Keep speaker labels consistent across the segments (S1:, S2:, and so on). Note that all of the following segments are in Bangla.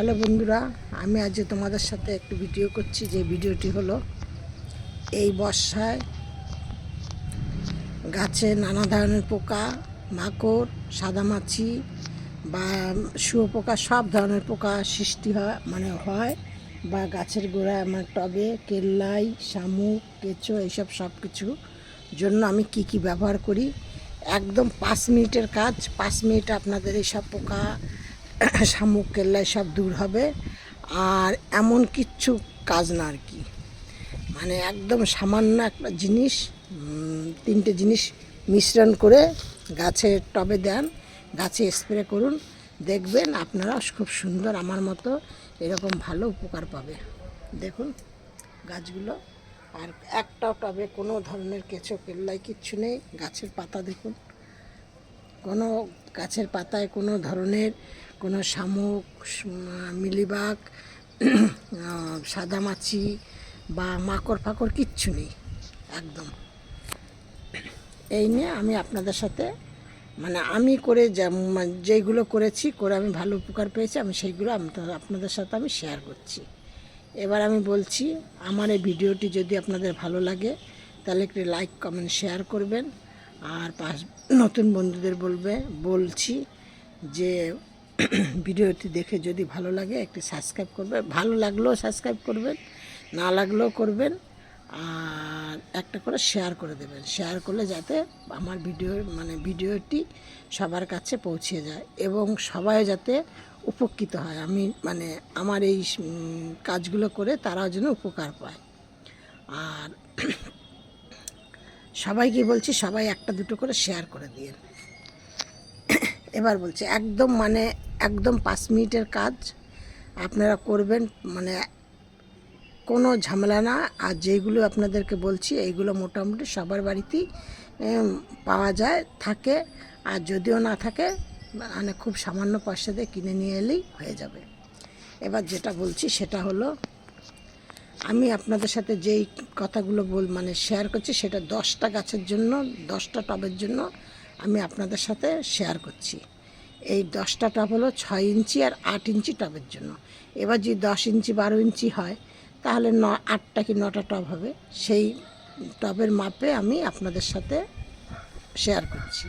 S1: হ্যালো বন্ধুরা, আমি আজ তোমাদের সাথে একটু ভিডিও করছি, যে ভিডিওটি হলো এই বর্ষায় গাছে নানা ধরনের পোকা, মাকড়, সাদামাছি বা শুয়োপোকা সব ধরনের পোকা সৃষ্টি হয় মানে হয়, বা গাছের গোড়ায় আমার টবে কেল্লাই, শামুক, কেঁচো, এইসব সব কিছু জন্য আমি কি কি ব্যবহার করি। একদম পাঁচ মিনিটের কাজ, পাঁচ মিনিট আপনাদের এইসব পোকা শামুক কেল্লাই সব দূর হবে। আর এমন কিচ্ছু কাজ না আর কি। মানে একদম সামান্য একটা জিনিস তিনটে জিনিস মিশ্রণ করে গাছে টবে দেন, গাছে স্প্রে করুন, দেখবেন আপনারা খুব সুন্দর আমার মতো এরকম ভালো উপকার পাবে। দেখুন গাছগুলো, আর একটাও টবে কোনো ধরনের কেঁচো কেল্লাই কিচ্ছু নেই, গাছের পাতা দেখুন। কোনো গাছের পাতায় কোনো ধরনের কোনো শামুক মিলিবাগ সাদামাছি বা মাকড় ফাকড় কিচ্ছু নেই, একদম। এই নিয়ে আমি আপনাদের সাথে মানে আমি করে যেম- মানে করেছি, করে আমি ভালো উপকার পেয়েছি, আমি সেইগুলো আপনাদের সাথে আমি শেয়ার করছি। এবার আমি বলছি, আমার এই ভিডিওটি যদি আপনাদের ভালো লাগে, তাহলে একটু লাইক কমেন্ট শেয়ার করবেন। আর পাশ, নতুন বন্ধুদের বলবে, বলছি যে ভিডিওটি দেখে যদি ভালো লাগে একটি সাবস্ক্রাইব করবেন। ভালো লাগলেও সাবস্ক্রাইব করবেন, না লাগলেও করবেন, আর একটা করে শেয়ার করে দেবেন। শেয়ার করলে যাতে আমার ভিডিও মানে ভিডিওটি সবার কাছে পৌঁছে যায় এবং সবাই যাতে উপকৃত হয়। আমি মানে আমার এই কাজগুলো করে তারাও যেন উপকার পায়। আর সবাইকে বলছি, সবাই একটা দুটো করে শেয়ার করে দিন এবার বলছি, একদম মানে একদম পাঁচ মিনিটের কাজ আপনারা করবেন মানে কোনো ঝামেলা না। আর যেগুলো আপনাদেরকে বলছি, এইগুলো মোটামুটি সবার বাড়িতেই পাওয়া যায়, থাকে। আর যদিও না থাকে মানে খুব সামান্য পয়সা দিয়ে কিনে নিয়ে এলেই হয়ে যাবে। এবার যেটা বলছি, সেটা হলো, আমি আপনাদের সাথে যেই কথাগুলো বল মানে শেয়ার করছি, সেটা দশটা গাছের জন্য, দশটা টবের জন্য আমি আপনাদের সাথে শেয়ার করছি। এই দশটা টব হলো ছয় ইঞ্চি আর আট ইঞ্চি টবের জন্য। এবার যদি দশ ইঞ্চি বারো ইঞ্চি হয়, তাহলে ন, আটটা কি নটা টব হবে? সেই টবের মাপে আমি আপনাদের সাথে শেয়ার করছি।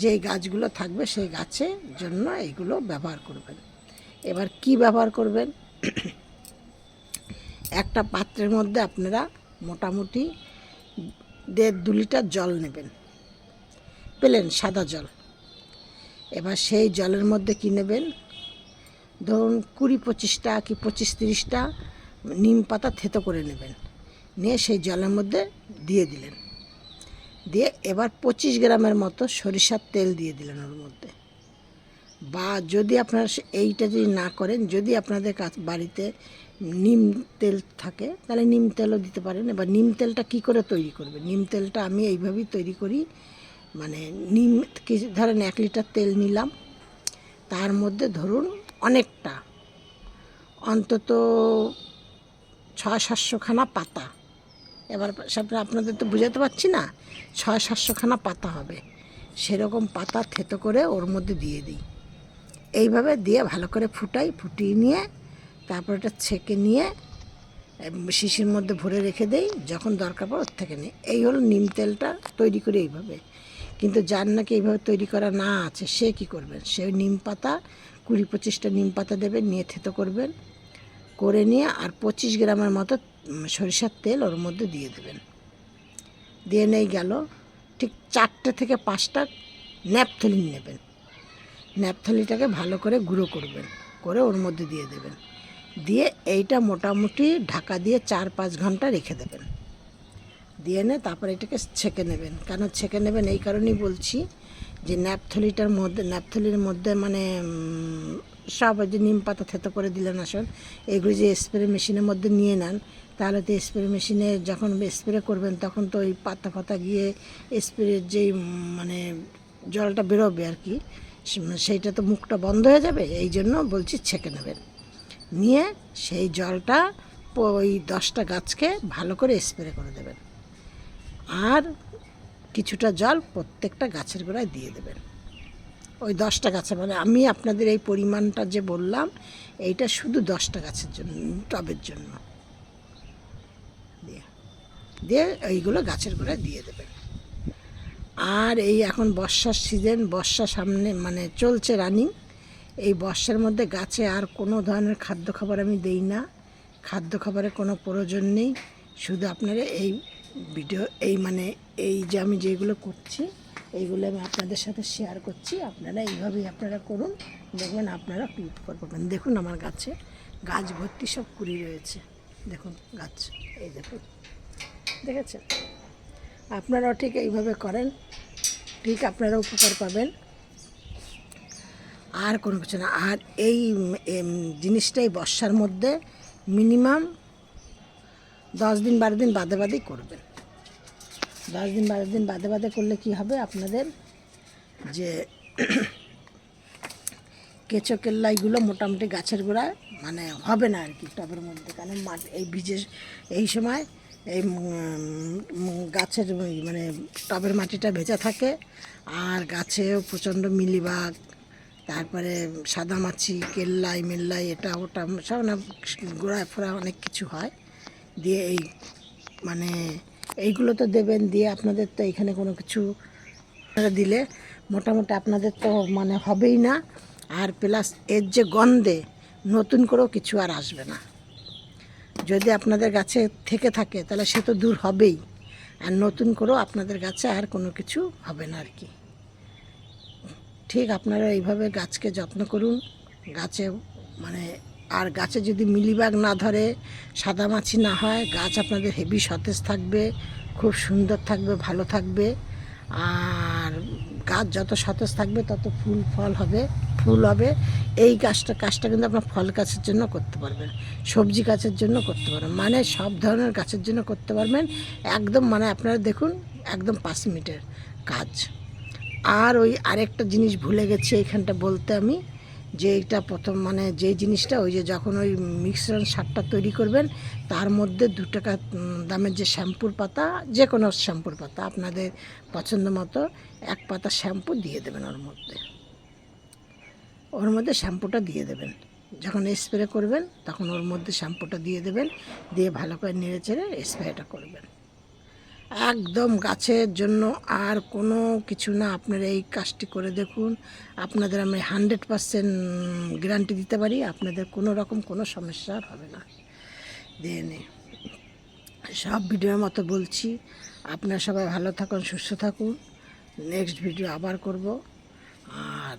S1: যেই গাছগুলো থাকবে সেই গাছের জন্য এইগুলো ব্যবহার করবেন। এবার কি ব্যবহার করবেন? একটা পাত্রের মধ্যে আপনারা মোটামুটি দেড় দু লিটার জল নেবেন। পেলেন সাদা জল। এবার সেই জলের মধ্যে কী নেবেন? ধরুন কুড়ি পঁচিশটা কি পঁচিশ তিরিশটা নিম পাতা থেতো করে নেবেন। নিয়ে সেই জলের মধ্যে দিয়ে দিলেন। দিয়ে এবার পঁচিশ গ্রামের মতো সরিষার তেল দিয়ে দিলেন ওর মধ্যে। বা যদি আপনারা এইটা যদি না করেন, যদি আপনাদের কাছ বাড়িতে নিম তেল থাকে, তাহলে নিম তেলও দিতে পারেন। এবার নিম তেলটা কী করে তৈরি করবে নিম তেলটা আমি এইভাবেই তৈরি করি মানে নিম কিছু ধরেন এক লিটার তেল নিলাম, তার মধ্যে ধরুন অনেকটা, অন্তত ছয় সাতশোখানা পাতা। এবার সেটা আপনাদের তো বুঝাতে পারছি না ছয় সাতশোখানা পাতা হবে। সেরকম পাতা থেতো করে ওর মধ্যে দিয়ে দিই। এইভাবে দিয়ে ভালো করে ফুটাই, ফুটিয়ে নিয়ে তারপর এটা ছেঁকে নিয়ে শিশির মধ্যে ভরে রেখে দেই, যখন দরকার পড়ে ওর থেকে নিই। এই হলো নিম তেলটা তৈরি করি এইভাবে। কিন্তু যার নাকি এইভাবে তৈরি করা না আছে, সে কি করবেন? সে নিম পাতা, কুড়ি পঁচিশটা নিম পাতা দেবেন নিয়ে থেতো করবেন, করে নিয়ে আর পঁচিশ গ্রামের মতো সরিষার তেল ওর মধ্যে দিয়ে দেবেন। দিয়ে নেই গেল, ঠিক চারটে থেকে পাঁচটা ন্যাপথলিন নেবেন। ন্যাপথলিটাকে ভালো করে গুঁড়ো করবেন, করে ওর মধ্যে দিয়ে দেবেন। দিয়ে এইটা মোটামুটি ঢাকা দিয়ে চার পাঁচ ঘণ্টা রেখে দেবেন। দিয়ে নে তারপরে এটাকে ছেঁকে নেবেন। কেন ছেঁকে নেবেন? এই কারণেই বলছি যে ন্যাপথলিটার মধ্যে ন্যাপথলির মধ্যে মানে সব যে নিম পাতা থেতো করে দিলেন আসল, এগুলো যে স্প্রে মেশিনের মধ্যে নিয়ে নেন, তাহলে তো স্প্রে মেশিনে যখন স্প্রে করবেন, তখন তো ওই পাতা ফাতা গিয়ে স্প্রের যেই মানে জলটা বেরোবে আর কি, সে- সেইটা তো মুখটা বন্ধ হয়ে যাবে, এই জন্য বলছি ছেঁকে নেবেন। নিয়ে সেই জলটা ওই দশটা গাছকে ভালো করে স্প্রে করে দেবেন। আর কিছুটা জল প্রত্যেকটা গাছের গোড়ায় দিয়ে দেবেন। ওই দশটা গাছে মানে আমি আপনাদের এই পরিমাণটা যে বললাম, এইটা শুধু দশটা গাছের জন্য, টবের জন্য। দিয়ে দিয়ে এইগুলো গাছের গোড়ায় দিয়ে দেবেন। আর এই এখন বর্ষার সিজন, বর্ষা সামনে মানে চলছে রানিং। এই বর্ষার মধ্যে গাছে আর কোনো ধরনের খাদ্য খাবার আমি দেই না। খাদ্য খাবারের কোনো প্রয়োজন নেই। শুধু আপনারা এই ভিডিও, এই মানে এই যে আমি যেগুলো করছি, এইগুলো আমি আপনাদের সাথে শেয়ার করছি। আপনারা এইভাবেই আপনারা করুন। দেখবেন আপনারা কি উপকার পাবেন দেখুন আমার গাছে গাছ ভর্তি সব কুড়ি রয়েছে। দেখুন, গাছ, এই দেখুন। দেখেছেন? আপনারাও ঠিক এইভাবে করেন। ঠিক আপনারা উপকার পাবেন। আর কোনো কিছু না। আর এই জিনিসটাই বর্ষার মধ্যে মিনিমাম দশ দিন বারো দিন বাদে বাদেই করবেন। দশ দিন বারো দিন বাদে বাদে করলে কি হবে? আপনাদের যে কেঁচো কেল্লাইগুলো মোটামুটি গাছের গোড়ায় মানে হবে না আর কি টবের মধ্যে, কারণ মাটি এই বীজের এই সময় এই গাছের মানে টবের মাটিটা ভেজা থাকে, আর গাছেও প্রচণ্ড মিলিবাগ, তারপরে সাদামাছি কেল্লাই, মেল্লাই, এটা, ওটা, সব না গোড়ায় ফোড়া অনেক কিছু হয়। দিয়ে এই মানে এইগুলো তো দেবেন দিয়ে আপনাদের তো এখানে কোনো কিছু দিলে মোটামুটি আপনাদের তো মানে হবেই না। আর প্লাস এর যে গন্ধে নতুন করেও কিছু আর আসবে না। যদি আপনাদের গাছে থেকে থাকে তাহলে সে তো দূর হবেই, আর নতুন করেও আপনাদের গাছে আর কোনো কিছু হবে না আর কি। ঠিক আপনারা এইভাবে গাছকে যত্ন করুন, গাছে মানে আর গাছে যদি মিলিবাগ না ধরে সাদামাছি না হয়, গাছ আপনাদের হেভি সতেজ থাকবে, খুব সুন্দর থাকবে, ভালো থাকবে। আর গাছ যত সতেজ থাকবে, তত ফুল ফল হবে, ফুল হবে। এই গাছটা কাজটা কিন্তু আপনার ফল গাছের জন্য করতে পারবেন, সবজি গাছের জন্য করতে পারবেন মানে সব ধরনের গাছের জন্য করতে পারবেন। একদম মানে আপনারা দেখুন, একদম পাঁচ মিনিটের কাজ। আর ওই আরেকটা জিনিস ভুলে গেছি, এইখানটা বলতে আমি। যে এইটা প্রথম মানে যে জিনিসটা, ওই যে যখন ওই মিক্সচার সারটা তৈরি করবেন, তার মধ্যে দু টাকা দামের যে শ্যাম্পুর পাতা যে কোনো শ্যাম্পুর পাতা, আপনাদের পছন্দ মতো এক পাতা শ্যাম্পু দিয়ে দেবেন ওর মধ্যে। ওর মধ্যে শ্যাম্পুটা দিয়ে দেবেন। যখন স্প্রে করবেন, তখন ওর মধ্যে শ্যাম্পুটা দিয়ে দেবেন, দিয়ে ভালো করে নেড়ে চেড়ে স্প্রেটা করবেন। একদম গাছের জন্য আর কোনো কিছু না। আপনারা এই কাজটি করে দেখুন। আপনাদের আমি হান্ড্রেড পারসেন্ট গ্যারান্টি দিতে পারি। আপনাদের কোনো রকম কোনো সমস্যা হবে না। দিয়ে সব ভিডিওর মতো বলছি। আপনারা সবাই ভালো থাকুন, সুস্থ থাকুন। নেক্সট ভিডিও আবার করব। আর